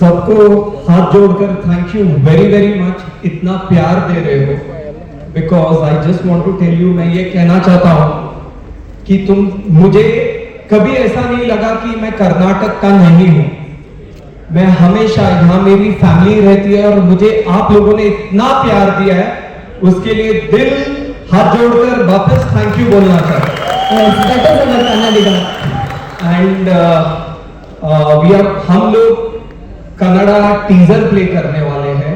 सबको हाथ जोड़कर thank you very very much इतना प्यार दे रहे हो। Because I just want to tell you मैं ये कहना चाहता हूँ कि तुम, मुझे कभी ऐसा नहीं लगा कि मैं कर्नाटक का नहीं हूँ। मैं हमेशा यहाँ मेरी फैमिली रहती है और मुझे आप लोगों ने इतना प्यार दिया है। उसके लिए दिल हाथ जोड़कर वापस थैंक यू बोलना चाहता हूँ Yes, that is our Kannadiga. And we are हम लोग कन्नड़ा टीजर प्ले करने वाले हैं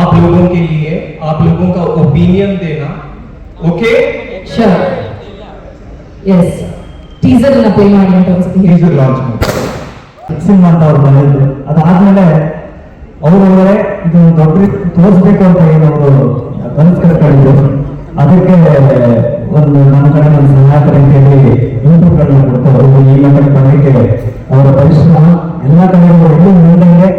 आप लोगों के लिए आप लोगों का ओपिनियन देना ओके Sure. Yes. Teaser ಅನ್ನ play ಮಾಡಿ ಅಂತ ಅನ್ಸುತ್ತೆ. टीजर लॉन्च ಸಿನಿಮಾ ಅಂತ ಅವ್ರು ಬಂದಿದ್ರು ಅದಾದ್ಮೇಲೆ ಅವರು ಹೋದರೆ ಇದು ದೊಡ್ಡ ತೋರಿಸ್ಬೇಕು ಅಂತ ಏನು ಅವರು ಕನಸು ಕಟ್ಕೊಂಡಿದ್ರು ಅದಕ್ಕೆ ಒಂದು ನನ್ನ ಕಡೆ ಒಂದು ಸಹಾಯಕ ರೀತಿಯಲ್ಲಿ ಯೂಟ್ಯೂಬ್ಗಳನ್ನ ಕೊಡ್ತಾರೆ ಈ ಮಟ್ಟಕ್ಕೆ ಬರಲಿಕ್ಕೆ ಅವರ ಪರಿಶ್ರಮ ಎಲ್ಲ ಕಡೆ ಎಲ್ಲೂ ಮುಂದಂಗೆ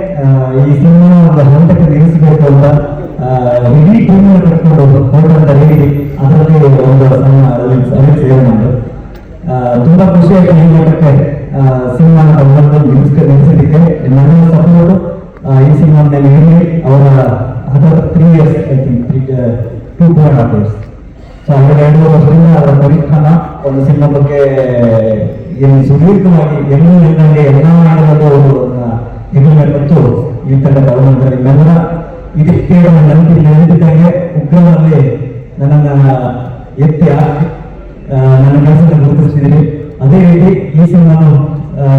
ಒಂದು ಸಿನಿಮಾ ಬಗ್ಗೆ ಏನು ಸುದೀರ್ಘವಾಗಿ ಎಲ್ಲೂ ಇಲ್ಲದಂಗೆ ಎಲ್ಲ ಮಾಡಲು ಹೆಮ್ಮೆ ಮತ್ತು ಈ ತಂಡದ ಅವನಂತರ ನನ್ನ ಇದಕ್ಕೆ ನಂಬಿ ನೆನಪಿದ್ದಂಗೆ ಉಗ್ರವಾಗಿ ನನ್ನನ್ನು ಎತ್ತಿ ಹಾಕಿ ನನ್ನ ಕೆಲಸದ ಗುರುತಿಸ್ತಿದ್ದೀನಿ ಅದೇ ರೀತಿ ಈ ಸಿನಿಮಾನು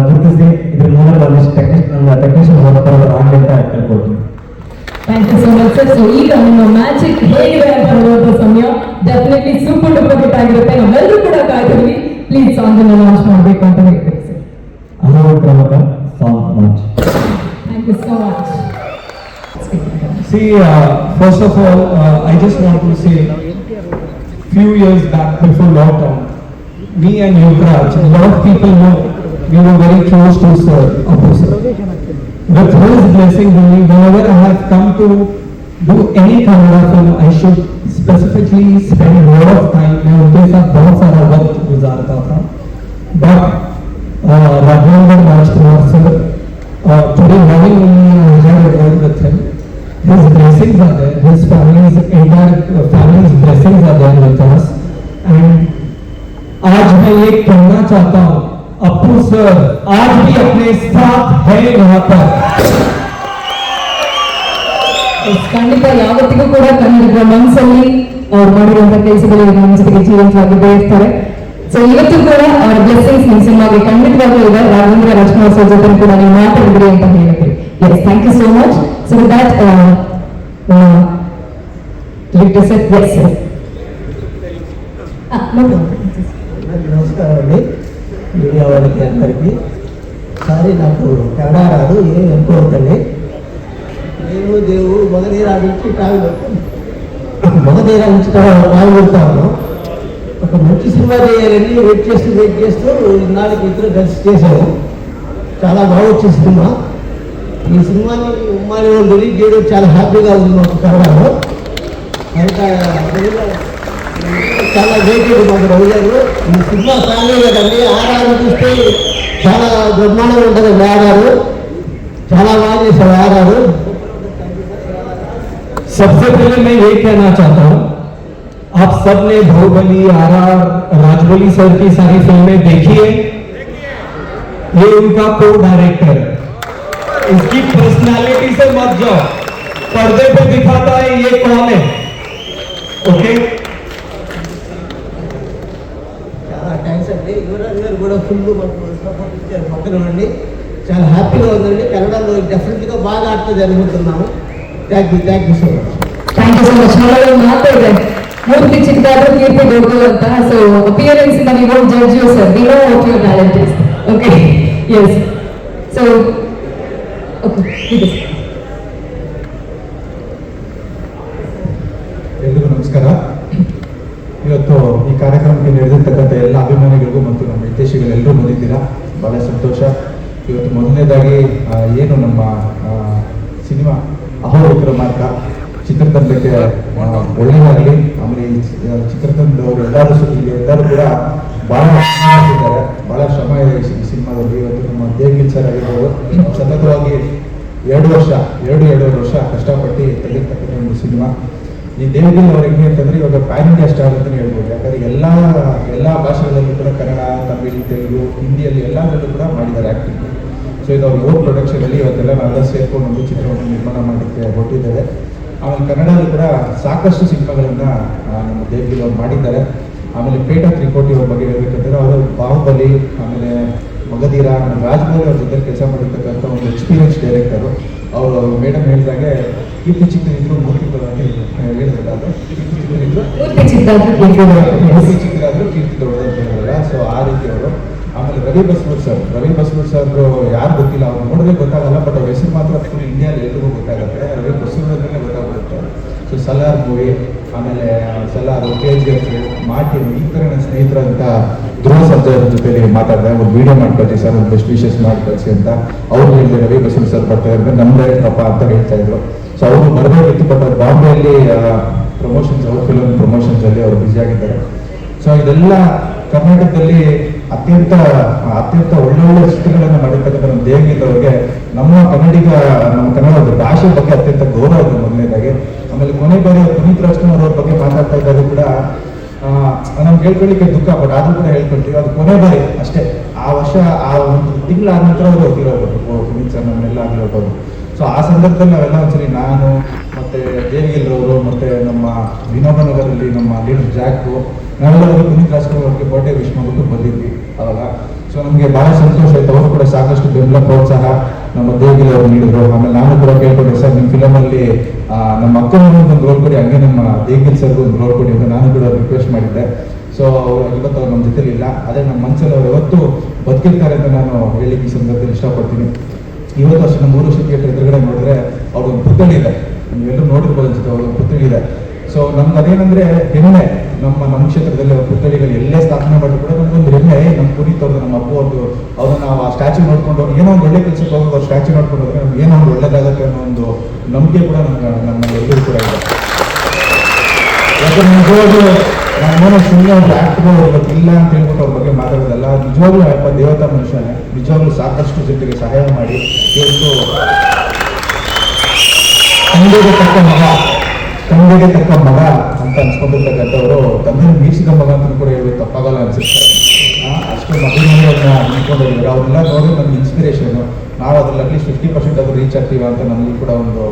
ಗುರುತಿಸಿ ಇದ್ರ ಮೂಲಕ ಒಂದಿಷ್ಟು ಟೆಕ್ನಿಷನ್ ಟೆಕ್ನಿಷಿಯನ್ ಹೊರತರ ಆಗಲಿ ಅಂತ ಕೇಳ್ಕೊಳ್ತೀನಿ Thank you so much, sir. So ಈಗ ನಿಮ್ಮ ಮ್ಯಾಜಿಕ್ ಹೇಗಿದೆ ಅಂತ ನೋಡುವಂತ ಸಮಯ ಡೆಫಿನೆಟ್ಲಿ ಸೂಪರ್ ಡೂಪರ್ ಹಿಟ್ ಆಗಿರುತ್ತೆ ನಾವೆಲ್ಲರೂ ಕೂಡ ಕಾಯ್ತಿದ್ವಿ ಪ್ಲೀಸ್ ಸಾಂಗ್ ಅನ್ನು ಲಾಂಚ್ ಮಾಡಬೇಕು ಅಂತ ಹೇಳ್ತೀವಿ ಸರ್ ಅನುಭವ ಪ್ರಮುಖ song launch thank you so much See, uh, first of all, uh, I just want to say, few years back before lockdown, me and Yukraj, a lot of people know we were very close to Sir Apu sir. With his blessing on me, whenever I have come to do any Kannada film, I should specifically spend a lot of time. मैं उनके साथ बहुत सारा वक्त गुजारता था. But uh, Raghavendra Rajkumar sir, uh, today morning only I had a word with him. His blessings are there. His family's entire uh, family's blessings are there with us. And आज मैं ये कहना चाहता हूँ अपू सर आज भी अपने साथ है यहाँ पर ಖಂಡಿತ ಯಾವತ್ತಿಗೂ ಕೂಡ ಕನ್ನಡಿಗರ ಮನಸ್ಸಲ್ಲಿ ಅವ್ರು ಮಾಡಿರುವಂತ ಕೆಲಸಗಳಿಗೆ ನಮ್ಮ ಜೊತೆಗೆ ಜೀವಂತವಾಗಿದ್ದೇ ಇರ್ತಾರೆ ಸೊ ಇವತ್ತು ಕೂಡ ಅವರ ಬ್ಲೆಸ್ಸಿಂಗ್ಸ್ ನಿಮ್ಮ ಸಿನಿಮಾಗೆ ಖಂಡಿತವಾಗ್ಲೂ ಇದೆ ರಾಘವೇಂದ್ರ ರಾಜ್ಕುಮಾರ್ ಸರ್ ಜೊತೆ ಕೂಡ ನೀವು ಮಾತಾಡಿದ್ರಿ ಅಂತ ಹೇಳಿದ್ರಿ yes thank you so much so that ನಮಸ್ಕಾರ మీడియా వాళ్ళకి అందరికీ. సారీ నాకు కన్నడ రాదు ఏం అనుకోవద్దండి. నేను దేవు మగధీరా నుంచి ట్రావెల్ మగధీరా నుంచి ట్రావెల్ వెళ్తాను ఒక మంచి సినిమా చేయాలని వెయిట్ చేస్తూ వెయిట్ చేస్తూ ఇన్నాళ్ళకి ఇద్దరు కలిసి చేశాను చాలా బాగా వచ్చిన సినిమా. ఈ సినిమాని ఉమ్మాని వాళ్ళు రిలీజ్ చేయడం చాలా హ్యాపీగా ఉంది మాకు కన్నడలో అంత చాలా వెయిటెడ్ మాకు రవిగారు ఈ సినిమా ఫ్యామిలీ కదండి ఆర్ఆర్ చూస్తే చాలా బ్రహ్మాండంగా ఉంటుంది ఆర్ఆర్ చాలా బాగా చేశారు ఆర్ఆర్ सबसे पहले मैं ये कहना चाहता हूँ आप सब ने Baahubali are R Rajbali sir की सारी फिल्में देखी है ये उनका को डायरेक्टर है इसकी पर्सनालिटी से मत जाओ पर्दे पे दिखाता है ये कौन है ओके చాలా కూడా ఫుల్ మనకు సపోర్ట్ ఇచ్చారు పక్కన చాలా హ్యాపీగా ఉందండి. కన్నడలో డెఫినెట్గా బాగా ఆడుతుంది అనుకుంటున్నాము thank you thank you so much thank you so much మనలో సో అపియరెన్స్ మరి you judge you sir we know okay yes so okay ಕಾರ್ಯಕ್ರಮಕ್ಕೆ ನಡೆದಿರ್ತಕ್ಕಂಥ ಎಲ್ಲ ಅಭಿಮಾನಿಗಳಿಗೂ ಮತ್ತು ನಮ್ಮ ಹಿತೇಶಿಗಳೆಲ್ಲರೂ ಬಂದಿದ್ದೀರಾ ಬಹಳ ಸಂತೋಷ. ಇವತ್ತು ಮೊದಲನೇದಾಗಿ ಏನು ನಮ್ಮ ಸಿನಿಮಾ ಅಹೋ ಮಾರ್ಗ ಚಿತ್ರತಂಡಕ್ಕೆ ಒಳ್ಳೆಯದಾಗಲಿ. ಆಮೇಲೆ ಈ ಚಿತ್ರತಂಡದವರು ಎಲ್ಲರೂ ಇಲ್ಲಿ ಎಲ್ಲರೂ ಕೂಡ ಬಹಳ ಇದ್ದಾರೆ ಬಹಳ ಶ್ರಮ ಇದೆ ಈ ಸಿನಿಮಾದಲ್ಲಿ. ಇವತ್ತು ನಮ್ಮ ದೇವಿಲ್ ಸರ್ ಆಗಿರ್ಬೋದು ಸತತವಾಗಿ ಎರಡು ವರ್ಷ, ಎರಡು ಎರಡೂವರೆ ವರ್ಷ ಕಷ್ಟಪಟ್ಟು ತೆಗೆದಿರ್ತಕ್ಕಂಥ ಒಂದು ಸಿನಿಮಾ. ಈ ದೇಹದಲ್ಲಿ ಅವ್ರು ಹೆಂಗೆ ಅಂತಂದ್ರೆ ಇವಾಗ ಪ್ಯಾನ್ ಇಂಡಿಯಾ ಸ್ಟಾರ್ ಅಂತ ಹೇಳ್ಬೋದು. ಯಾಕಂದ್ರೆ ಎಲ್ಲ ಎಲ್ಲ ಭಾಷೆಗಳಲ್ಲೂ ಕೂಡ ಕನ್ನಡ, ತಮಿಳು, ತೆಲುಗು, ಹಿಂದಿಯಲ್ಲಿ ಎಲ್ಲದರಲ್ಲೂ ಕೂಡ ಮಾಡಿದ್ದಾರೆ ಆ್ಯಕ್ಟಿಂಗ್ ಸೊ ಇದು ಅವ್ರ ಓನ್ ಪ್ರೊಡಕ್ಷನ್ ಅಲ್ಲಿ ಇವತ್ತೆಲ್ಲ ನಾವೆಲ್ಲ ಸೇರ್ಕೊಂಡು ಒಂದು ಚಿತ್ರವನ್ನು ನಿರ್ಮಾಣ ಮಾಡಲಿಕ್ಕೆ ಹೊರಟಿದ್ದೇವೆ ಆಮೇಲೆ ಕನ್ನಡದಲ್ಲಿ ಕೂಡ ಸಾಕಷ್ಟು ಸಿನಿಮಾಗಳನ್ನ ನಮ್ಮ ದೇವಗಿಲ್ ಅವ್ರು ಮಾಡಿದ್ದಾರೆ. ಆಮೇಲೆ ಪೇಟ ತ್ರಿಕೋಟಿ ಅವ್ರ ಬಗ್ಗೆ ಹೇಳ್ಬೇಕಂದ್ರೆ ಅವರು ಬಾಹುಬಲಿ ಆಮೇಲೆ ಮಗಧೀರ ಆಮೇಲೆ ರಾಜ್ಮೌಳಿ ಅವ್ರ ಜೊತೆ ಕೆಲಸ ಮಾಡಿರ್ತಕ್ಕಂಥ ಒಂದು ಎಕ್ಸ್ಪೀರಿಯನ್ಸ್ ಡೈರೆಕ್ಟರು ಅವರು ಮೇಡಮ್ ಹೇಳಿದಾಗೆ ಕೀರ್ತಿ ಚಿತ್ರನಿದ್ರು ಮೂರ್ತಿ ಹೇಳಿದ್ರೆ ಚಿತ್ರಾದ್ರು ಕೀರ್ತಿ ದೊಡ್ಡದು ಅಂತ ಹೇಳಿದ್ರಲ್ಲ ಸೊ ಆ ರೀತಿ ಅವರು ಆಮೇಲೆ ರವಿ ಬಸ್ಮೂರ್ ಸರ್ ರವಿ ಬಸ್ಮೂರ್ ಸರ್ ಯಾರು ಗೊತ್ತಿಲ್ಲ ಅವ್ರು ನೋಡಿದ್ರೆ ಗೊತ್ತಾಗಲ್ಲ ಬಟ್ ಅವ್ರ ಹೆಸರು ಮಾತ್ರ ಫುಲ್ ಇಂಡಿಯಾದಲ್ಲಿ ಎಲ್ರಿಗೂ ಗೊತ್ತಾಗುತ್ತೆ ರವಿ ಬಸ್ಮೂರ್ನೇ ಗೊತ್ತಾಗುತ್ತೆ ಸೊ ಸಲಾರ್ ಮೂವಿ ಆಮೇಲೆ Salaar K G F Martin ಈ ಥರ ನನ್ನ ಸ್ನೇಹಿತರಂತ ಧ್ರುವ ಸರ್ಜಾ ಅವ್ರ ಜೊತೆಲಿ ಮಾತಾಡಿದೆ ಒಂದು ವಿಡಿಯೋ ಮಾಡ್ಕೊಳ್ತಿ ಸರ್ ಒಂದು ಬೆಸ್ಟ್ ವಿಶಸ್ ಮಾಡಿ ಕಳಿಸಿ ಅಂತ ಅವ್ರು ಹೇಳಿದೆ ರವಿ ಬಸ್ಮೂರ್ ಸರ್ ಬರ್ತಾ ಇದ್ರೆ ನಮ್ಮ ತಪ್ಪ ಅಂತ ಹೇಳ್ತಾ ಇದ್ರು ಸೊ ಅವರು ಬರಬೇಕಿತ್ತು ಬಟ್ ಅವ್ರು ಬಾಂಬೆಯಲ್ಲಿ ಪ್ರಮೋಷನ್ಸ್ ಅವ್ರ ಫಿಲಮ್ ಪ್ರಮೋಷನ್ಸ್ ಅಲ್ಲಿ ಅವರು ಬ್ಯುಸಿ ಆಗಿದ್ದಾರೆ. ಸೊ ಇದೆಲ್ಲ ಕರ್ನಾಟಕದಲ್ಲಿ ಅತ್ಯಂತ ಅತ್ಯಂತ ಒಳ್ಳೊಳ್ಳೆ ಒಳ್ಳೆ ಚಿತ್ರಗಳನ್ನು ಮಾಡಿರ್ತಕ್ಕಂಥ ನಮ್ಮ ದೇವಗೀತ ಅವ್ರಿಗೆ, ನಮ್ಮ ಕನ್ನಡಿಗ, ನಮ್ಮ ಕನ್ನಡದ ಭಾಷೆ ಬಗ್ಗೆ ಅತ್ಯಂತ ಗೌರವ ಇದೆ ಮೊದಲನೇದಾಗಿ. ಆಮೇಲೆ ಕೊನೆ ಬಾರಿ ಪುನೀತ್ ರಾಜ್ಕುಮಾರ್ ಅವ್ರ ಬಗ್ಗೆ ಮಾತಾಡ್ತಾ ಇದ್ದಾರೆ ಕೂಡ ನಮ್ಗೆ ಹೇಳ್ಕೊಳ್ಳಿಕ್ಕೆ ದುಃಖ, ಬಟ್ ಆದ್ರೂ ಕೂಡ ಹೇಳ್ಕೊಳ್ತೀವಿ. ಅದು ಕೊನೆ ಬಾರಿ ಅಷ್ಟೇ. ಆ ವರ್ಷ, ಆ ಒಂದು ತಿಂಗಳಾದ ನಂತರ ಅವರು ಹೋಗಿರೋದು ಪುನೀತ್ ಸರ್ ನಮ್ಮನ್ನೆಲ್ಲ ಆಗಿರೋದು. ಸೊ ಆ ಸಂದರ್ಭದಲ್ಲಿ ನಾವೆಲ್ಲ ಒಂದ್ಸರಿ ನಾನು ಮತ್ತೆ ದೇವಿಗಿಲ್ರವರು ಮತ್ತೆ ನಮ್ಮ ವಿನೋಬ ನಗರಲ್ಲಿ ನಮ್ಮ ಲೀಡರ್ ಜಾಕು ನಾವೆಲ್ಲರೂ ಪುನೀತ್ ರಾಜ್ಕುಮಾರ್ ಅವ್ರಿಗೆ ಬರ್ಡೇ ವಿಶ್ ಮಾಡ್ಬಿಟ್ಟು ಬಂದಿದ್ವಿ ಅವಾಗ. ಸೊ ನಮಗೆ ಬಹಳ ಸಂತೋಷ ಆಯ್ತು. ಅವರು ಕೂಡ ಸಾಕಷ್ಟು ಬೆಂಬಲ ಪ್ರೋತ್ಸಾಹ ನಮ್ಮ ದೇವಿಗಿಲ್ ಅವರು ನೀಡಿದ್ರು. ಆಮೇಲೆ ನಾನು ಕೂಡ ಕೇಳ್ಕೊಂಡೆ, ಸರ್, ನಿಮ್ಮ ಫಿಲಮಲ್ಲಿ ನಮ್ಮ ಅಕ್ಕನೂ ಒಂದು ರೋಲ್ ಕೊಡಿ, ಹಂಗೆ ನಮ್ಮ ದೇವಿಗಿಲ್ ಸರ್ಗೂ ಒಂದು ರೋಲ್ ಕೊಡಿ ಅಂತ ನಾನು ಕೂಡ ರಿಕ್ವೆಸ್ಟ್ ಮಾಡಿದ್ದೆ. ಸೊ ಇವತ್ತು ಅವ್ರು ನಮ್ಮ ಜೊತೆಲಿ ಇಲ್ಲ ಅದೇ ನಮ್ಮ ಮನಸ್ಸಲ್ಲಿ ಅವ್ರು ಯಾವತ್ತು ಬದುಕಿರ್ತಾರೆ ಅಂತ ನಾನು ಹೇಳಿಕ್ಕೆ ಈ ಸಂದರ್ಭದಲ್ಲಿ ಇಷ್ಟಪಡ್ತೀನಿ. ಇವತ್ತು ಅಷ್ಟು ನಮ್ಮ ಮೂರು ಥಿಯೇಟರ್ ಎದುರುಗಡೆ ನೋಡಿದ್ರೆ ಅವ್ರೊಂದು ಪುತ್ಥಳಿ ಇದೆ. ನೀವೆಲ್ಲರೂ ನೋಡಿರ್ಬೋದು ಅನ್ಸುತ್ತೆ ಒಂದು ಪುತ್ಥಳಿ ಇದೆ. ಸೊ ನಮ್ಗೆ ಅದೇನಂದ್ರೆ ಹೆಮ್ಮೆ. ನಮ್ಮ ನಮ್ಮ ಕ್ಷೇತ್ರದಲ್ಲಿ ಅವ್ರ ಪುತ್ಥಳಿಗಳು ಎಲ್ಲೇ ಸ್ಥಾಪನೆ ಮಾಡಿದ್ರು ಕೂಡ ನಮ್ಗೊಂದು ಹೆಮ್ಮೆ. ನಮ್ಮ ಪುನೀತ್ ಅವ್ರದ್ದು, ನಮ್ಮ ಅಪ್ಪು ಅವ್ರದ್ದು, ಅವ್ರನ್ನ ನಾವು ಆ ಸ್ಟ್ಯಾಚು ನೋಡ್ಕೊಂಡು ಏನೋ ಒಂದು ಒಳ್ಳೆ ಕೆಲಸಕ್ಕೆ ಹೋಗೋದು, ಅವ್ರ ಸ್ಟ್ಯಾಚು ನೋಡ್ಕೊಂಡು ಹೋದ್ರೆ ನಮ್ಗೆ ಏನೋ ಒಂದು ಒಳ್ಳೇದಾಗುತ್ತೆ ಅನ್ನೋ ಒಂದು ನಂಬಿಕೆ ಕೂಡ ನಮ್ಗೆ ನಮ್ಮ ಎಲ್ಲರೂ ಕೂಡ ಇದೆ. ಯಾಕಂದ್ರೆ ನಿಜವಾಗ್ಲೂ ನಮ್ಮನೆ ಸುಮ್ಮನೆ ಒಂದು ಆಕ್ಟ್ಗಳು ಇವತ್ತು ಇಲ್ಲ ಅಂತ ಹೇಳ್ಬಿಟ್ಟು ಅವ್ರ ಬಗ್ಗೆ ಮಾತಾಡೋದಲ್ಲ, ನಿಜವಾಗ್ಲೂ ಅಪ್ಪ ದೇವತಾ ಮನುಷ್ಯನೇ ನಿಜವಾಗ್ಲೂ ಸಾಕಷ್ಟು ಜನರಿಗೆ ಸಹಾಯ ಮಾಡಿ ಇವತ್ತು ತಂದೆಗೆ ತಕ್ಕ ಮಗ, ತಂದೆಗೆ ತಕ್ಕ ಮಗ ಅಂತ ಅನ್ಸ್ಕೊಂಡಿರ್ತಕ್ಕಂಥವ್ರು ತಂದೆ ಬೀಸಿದ ಮಗ ಅಂತ ಕೂಡ ಹೇಳ್ಬೇಕು ತಪ್ಪಾಗಲ್ಲ ಅನ್ಸುತ್ತೆ. ಅಷ್ಟು ಮಗನವ್ರನ್ನ ಅನ್ಕೊಂಡಿದ್ದಾರೆ ಅವ್ರನ್ನೆಲ್ಲ ನೋಡಿ ನಮ್ಗೆ ಇನ್ಸ್ಪಿರೇಷನ್ ನಾವು ಅದ್ರಲ್ಲಿ ಫಿಫ್ಟಿ ಪರ್ಸೆಂಟ್ ಅದು ರೀಚ್ ಆಗ್ತೀವಿ ಅಂತ ನಮಗೂ ಕೂಡ ಒಂದು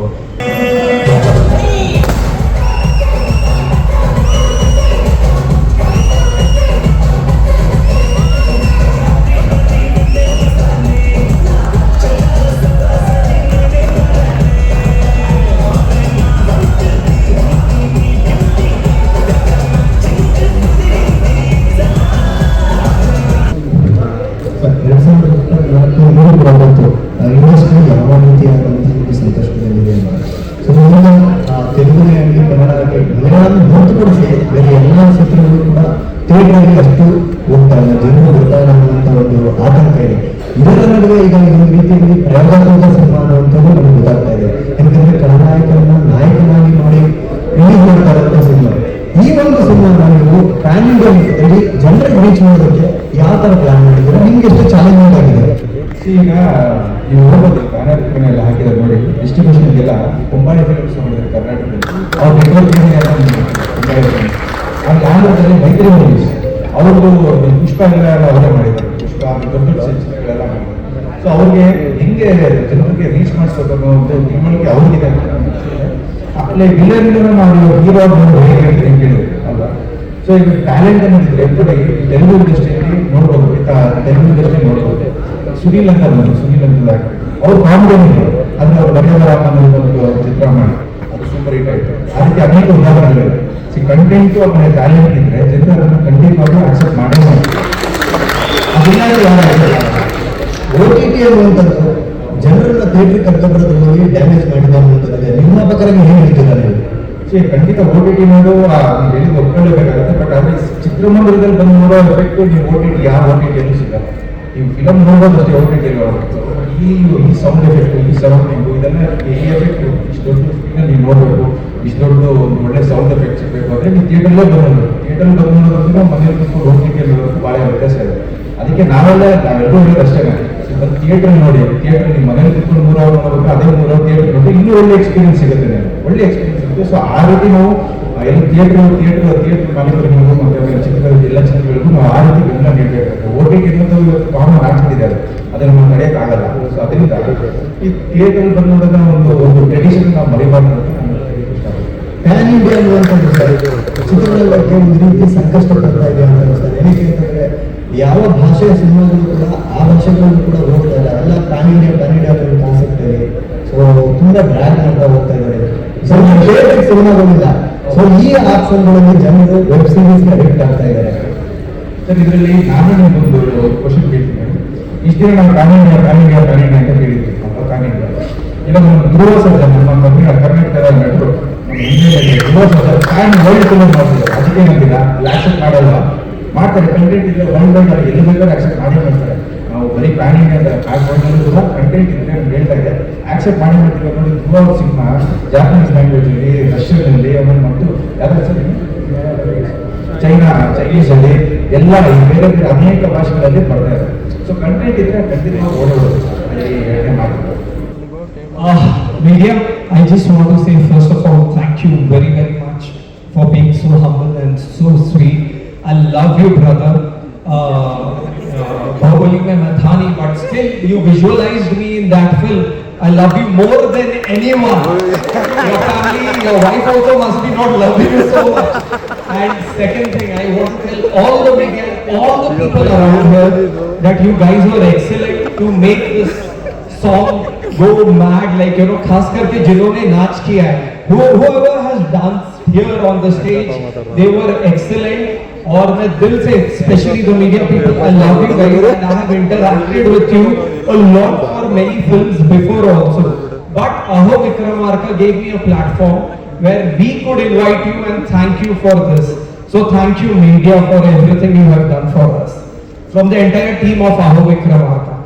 ಎಲ್ಲ ಹಾಕಿದ್ದಾರೆ ನೋಡಿ. ಡಿಸ್ಟ್ರಿಬ್ಯೂಷನ್ಗೆಲ್ಲ ಎಲ್ಲ ಫಿಲ್ಮ್ಸ್ ಮಾಡಿದ್ದಾರೆ ಕರ್ನಾಟಕದಲ್ಲಿ. ಅವ್ರ ನೆಟ್ವರ್ಕ್ ಆಂಧ್ರದಲ್ಲಿ ಮೈತ್ರಿ ಮೂವೀಸ್ ಅವ್ರದ್ದು ಪುಷ್ಪ ಎಲ್ಲ ಅವರೇ ಮಾಡಿದ್ದಾರೆ. ಪುಷ್ಪ ದೊಡ್ಡ ಮಾಡಿದ್ದಾರೆ. ಸೊ ಅವ್ರಿಗೆ ಹೆಂಗೆ ಜನರಿಗೆ ರೀಚ್ ಮಾಡಿಸ್ಬೇಕು ಅನ್ನೋ ಒಂದು ತಿಳುವಳಿಕೆ ಅವ್ರಿಗಿದೆ ಆಮೇಲೆ ವಿಲನ್ ನಾವು ಹೀರೋ ಅಂತ ಹೆಂಗೆ ಅಲ್ವಾ? ಸೊ ಈಗ ಟ್ಯಾಲೆಂಟ್ ಅನ್ನೋದಿದ್ರೆ ಕೂಡ ತೆಲುಗು ಇಂಡಸ್ಟ್ರಿಯಲ್ಲಿ ನೋಡ್ಬೋದು ತೆಲುಗು ಇಂಡಸ್ಟ್ರಿ ನೋಡ್ಬೋದು. ಸುನೀಲ್ ಅಂತ ಬಂದು ಸುನೀಲ್ ಅಂತ. ಅವ್ರು ಕಾಮಿಡಿ ಅಂದ್ರೆ ಅವ್ರು ಬರೆಯೋದರಾಮ ಅನ್ನೋದು ಒಂದು ಚಿತ್ರ ಮಾಡಿ. ಅದು ಸೂಪರ್ ಹಿಟ್ ಆಯ್ತು. ಅದಕ್ಕೆ ರೀತಿ ಅನೇಕ ಉದಾಹರಣೆಗಳು ಸಿ ಕಂಟೆಂಟು ಆಮೇಲೆ ಟ್ಯಾಲೆಂಟ್ ಇದ್ರೆ ಜನರು ಅದನ್ನು ಖಂಡಿತವಾಗ್ಲೂ ಆಕ್ಸೆಪ್ಟ್ ಮಾಡೇ ಅದನ್ನ ಓ ಟಿ ಟಿ ಅನ್ನುವಂಥದ್ದು ಜನರನ್ನ ಥಿಯೇಟರ್ ಕರ್ಕೊಂಡ್ಬರೋದ್ರಲ್ಲಿ ಡ್ಯಾಮೇಜ್ ಮಾಡಿದೆ ನಿಮ್ಮ ಪ್ರಕಾರ ಏನು ಹೇಳ್ತೀರಾ ನೀವು ಸೊ ಖಂಡಿತ ಓ ಟಿ ಟಿ ನೋಡು ಹೇಳಿ ಒಪ್ಕೊಳ್ಳಬೇಕಾಗುತ್ತೆ ಬಟ್ ಆದ್ರೆ ಚಿತ್ರಮಂದಿರದಲ್ಲಿ ಬಂದು ನೋಡೋ ಎಫೆಕ್ಟ್ ನೀವು ಓ ಟಿ ಟಿ ಯಾವ ಓ ಟಿ ಟಿ ಸಿಗಲ್ಲ. ನೀವು ಫಿಲಮ್ ನೋಡೋದು ಅಷ್ಟೇ ಓ ಟಿ ಟಿ ಈ ಈ ಸೌಂಡ್ ಎಫೆಕ್ಟ್ ಈ ಸರೌಂಡಿಂಗು ಇದೆಲ್ಲ ಈ ಎಫೆಕ್ಟ್ ಇಷ್ಟು ದೊಡ್ಡ ನೀವು ನೋಡಬೇಕು ಇಷ್ಟು ದೊಡ್ಡ ಒಂದು ಒಳ್ಳೆ ಸೌಂಡ್ ಎಫೆಕ್ಟ್ ಬೇಕು ಅಂದ್ರೆ ನೀವು ಥಿಯೇಟರ್ಲೇ ಬಂದು ಥಿಯೇಟರ್ ಬಂದು ನೋಡೋದಕ್ಕೆ ಮನೇಲಿ ಕೂತ್ಕೊಂಡು ಹೋಗ್ಲಿಕ್ಕೆ ನೋಡೋದಕ್ಕೆ ಭಾಳ ವ್ಯತ್ಯಾಸ ಇದೆ ಅದಕ್ಕೆ ನಾವೆಲ್ಲ ನಾವೆಲ್ಲರೂ ಹೇಳೋದು ಅಷ್ಟೇ ಥಿಯೇಟರ್ ನೋಡಿ ಥಿಯೇಟರ್ ನಿಮ್ಮ ಮನೇಲಿ ಕೂತ್ಕೊಂಡು ಮೂರು ಅವರ್ ನೋಡಬೇಕು ಅದೇ ಮೂರು ಥಿಯೇಟರ್ ನೋಡಿ ಇನ್ನೂ ಒಳ್ಳೆ ಎಕ್ಸ್ಪೀರಿಯನ್ಸ್ ಸಿಗುತ್ತೆ ನಿಮಗೆ ಒಳ್ಳೆ ಎಕ್ಸ್ಪೀರಿಯನ್ಸ್ ಸಿಗುತ್ತೆ ಸೊ ಆ ರೀತಿ ನಾವು ಎಲ್ಲ ಥಿಯೇಟರ್ ಥಿಯೇಟರ್ ಥಿಯೇಟರ್ ಮಾಲೀಕರಿಗೂ ಮತ್ತೆ ಚಿತ್ರಗಳಿಗೆ ಎಲ್ಲ ಚಿತ್ರಗಳಿಗೂ ನಾವು ಆ ರೀತಿ ಬೆಂಬಲ ನೀಡಬೇಕು ಓ ಟಿ ಟಿ ಅನ್ನೋದು ಆಗ್ಬಿಟ್ಟಿದೆ ಅದನ್ನು ನಾವು ಆಗಲ್ಲ. ಸೊ ಅದರಿಂದ ಈ ಥಿಯೇಟರ್ ಬಂದು ನೋಡೋದನ್ನ ಒಂದು ಒಂದು ಟ್ರೆಡಿಷನ್ ನಾವು ಮರಿಬಾರ್ದು. ಪ್ಯಾನ್ ಇಂಡಿಯಾ ಅನ್ನುವಂಥದ್ದು ಸರ್ ಚಿತ್ರರಂಗಕ್ಕೆ ಒಂದು ರೀತಿ ಸಂಕಷ್ಟ ತರ್ತಾ ಇದೆ ಅಂತ ಅನಿಸ್ತದೆ ಏನಕ್ಕೆ ಅಂತಂದ್ರೆ ಯಾವ ಭಾಷೆಯ ಸಿನಿಮಾಗಳು ಕೂಡ ಆ ಭಾಷೆಗಳನ್ನು ಕೂಡ ಹೋಗ್ತಾ ಇಲ್ಲ. ಎಲ್ಲ ಪ್ಯಾನ್ ಇಂಡಿಯಾ ಪ್ಯಾನ್ ಇಂಡಿಯಾ ಅಂತ ಕಾನ್ಸೆಪ್ಟ್ ಅಲ್ಲಿ. ಸೊ ತುಂಬಾ ಡ್ರ್ಯಾಗ್ ಮಾಡ್ತಾ ಹೋಗ್ತಾ ಇದ್ದಾರೆ. So basic ಸಿನಿಮಾಗಳಿಲ್ಲ. ಸೊ ಈ ಆಪ್ಷನ್ಗಳಲ್ಲಿ ಜನರು ವೆಬ್ ಸೀರೀಸ್ಗೆ ಅಡಿಕ್ಟ್ ಆಗ್ತಾ ಇದ್ದಾರೆ. ಸರ್ ಇದರಲ್ಲಿ ನಾನು ನಿಮ್ಗೊಂದು ಕ್ವಶನ್ ಕೇಳ್ತೀನಿ. ಇಷ್ಟು ನಮ್ಮ ಇಂಡಿಯಾ ಪ್ಯಾನ್ ಇಂಡಿಯಾ ಅಂತ ನಮ್ಮ ಪ್ಯಾನ್ ಇಲ್ಲ ನಮ್ಮ ಧ್ರುವ ಸರ್ಜನ್ ನಮ್ಮ ಕರ್ನಾಟಕ ಕರ್ನಾಟಕದ ನಟರು ಪ್ಯಾನ್ ವರ್ಲ್ಡ್ ಮಾಡ್ತಾರೆ ಮಾಡ್ತಿದ್ದಾರೆ. ಅದಕ್ಕೆ ನಂಬಿಲ್ಲ ಆಕ್ಸೆಪ್ಟ್ ಮಾಡಲ್ಲ. ಮಾಡ್ತಾರೆ. ಕಂಟೆಂಟ್ ಇದ್ರೆ ಒಂದ್ ಅಲ್ಲಿ ಎಲ್ಲಿ ಬೇಕಾದ್ರೆ ಆಕ್ಸೆಪ್ಟ್ ಮಾಡೇ ಮಾಡ್ತಾರೆ. ನಾವು ಬರೀ ಪ್ರಾಣಿ ಅಂತ ಪ್ಯಾನ್ ಕೂಡ ಕಂಟೆಂಟ್ ಇದ್ರೆ ಅಂತ ಹೇಳ್ತಾ ಇದ್ದೆ ಆಕ್ಸೆಪ್ಟ್ ಮಾಡಿ ಮಾಡ್ತೀವಿ ನೋಡಿ ಧ್ರುವ ಸಿನಿಮಾ ಜಾಪನೀಸ್ ಲ್ಯಾಂಗ್ವೇಜ್ ಅಲ್ಲಿ ರಷ್ಯನ್ ಅಲ್ಲಿ ಆಮೇಲೆ ಮತ್ತು ಯಾವ್ದು ಸರ್? ಚೈನಾ ಚೈನೀಸ್ ಅಲ್ಲಿ ಎಲ್ಲ ಬೇರೆ ಬೇರೆ ಅನೇಕ ಭಾಷೆಗಳಲ್ಲಿ ಬರ್ತಾ ಇದೆ. ಸೊ ಕಂಟೆಂಟ್ ಇದ್ರೆ ಕಂಟಿನ್ಯೂ ಓಡೋದು ಅಲ್ಲಿ ಎರಡನೇ ಮಾತು Uh, media, I just want to say first of all, thank you very, very much for being so humble and so sweet. I love you, brother. Uh, uh, Bahubali mein main tha nahi, but still you visualized me in that film. I love you more than anyone. Your family, your wife also must be not loving you so much. And second thing, I want to tell all the media, all the people around here that you guys were excellent to make this song go mad like you know खास करके जिन्होंने नाच किया है Who- whoever has danced here on the stage they were excellent और मैं दिल से especially the media people I love you guys and I have interacted with you a lot for many films before also but Aho Vikramarka gave me a platform where we could invite you and thank you for this. So thank you media for everything you have done for us. From the entire team of Aho Vikramarka